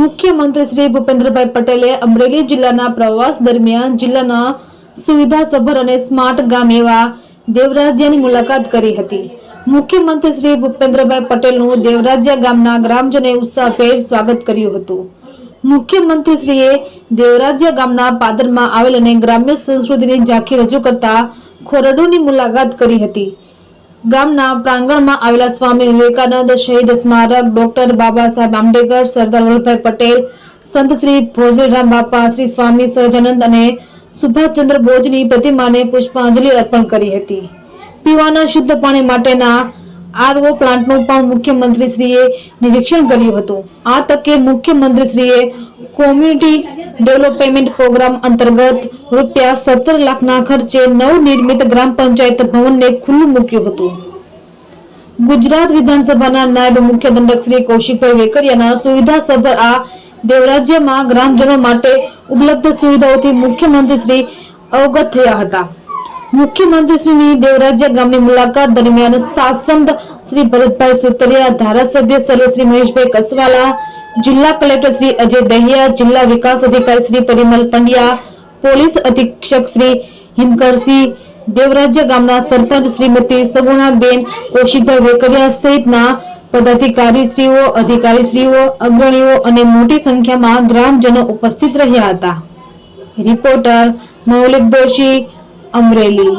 મુખ્યમંત્રી શ્રી ભૂપેન્દ્રભાઈ પટેલે અમરેલી જિલ્લાના પ્રવાસ દરમિયાન જિલ્લાના સુવિધાસભર અને સ્માર્ટ ગામ એવા દેવરાજ્યાની મુલાકાત કરી હતી. મુખ્યમંત્રી શ્રી ભૂપેન્દ્રભાઈ પટેલનું દેવરાજ્યા ગામના ગ્રામજનોએ ઉત્સાહભેર સ્વાગત કર્યું હતું. મુખ્યમંત્રીશ્રીએ દેવરાજ્યા ગામના પાદરમાં આવેલ અને ગ્રામ્ય સંસ્કૃતિની ઝાંખી રજૂ કરતા ખોરડોની મુલાકાત કરી હતી. ગામના પ્રાંગણમાં આવેલા સ્વામી વિવેકાનંદ શહીદ સ્મારક ડોક્ટર બાબા સાહેબ આંબેડકર, સરદાર વલ્લભભાઈ પટેલ, સંત શ્રી ભોજરામ બાપા, શ્રી સ્વામી સહજાનંદ અને સુભાષચંદ્ર બોઝની પ્રતિમાને પુષ્પાંજલિ અર્પણ કરી હતી. પીવાના શુદ્ધ પાણી માટેના આરઓ પ્લાન્ટનું પણ મુખ્યમંત્રીશ્રીએ નિરીક્ષણ કર્યું હતું. આ તકે મુખ્યમંત્રીશ્રીએ કોમ્યુનિટી ડેવલપમેન્ટ પ્રોગ્રામ અંતર્ગત રૂપિયા સત્તર લાખના ખર્ચે નવનિર્મિત ગ્રામ પંચાયત ભવનને ખુલ્લું મૂક્યું હતું. ગુજરાત વિધાનસભાના નાયબ મુખ્ય દંડક શ્રી કૌશિકભાઈ વેકરિયાના સુવિધાસભર આ દેવરાજ્યમાં ગ્રામજનો માટે ઉપલબ્ધ સુવિધાઓથી મુખ્યમંત્રી શ્રી અવગત થયા હતા. મુખ્યમંત્રીશ્રીની દેવરાજ્ય ગામની મુલાકાત દરમિયાન સાસંદ શ્રી ભરતભાઈ સુતરિયા, ધારાસભ્ય સર્વશ્રી મહેશભાઈ કસવાલા જિલ્લા કલેક્ટર શ્રી અજય દહિયા, જિલ્લા વિકાસ અધિકારી શ્રી પરિમલ પંડ્યા, પોલીસ અધિક્ષક શ્રી હિમકરસિંહ દેવરાજ્ય ગામના સરપંચ શ્રીમતી સગુણાબેન કૌશિકભાઈ વેકરિયા સહિતના પદાધિકારીશ્રીઓ, અધિકારીશ્રીઓ, અગ્રણીઓ અને મોટી સંખ્યામાં ગ્રામજનો ઉપસ્થિત રહ્યા હતા. રિપોર્ટર મૌલિક દોશી, અમરેલી.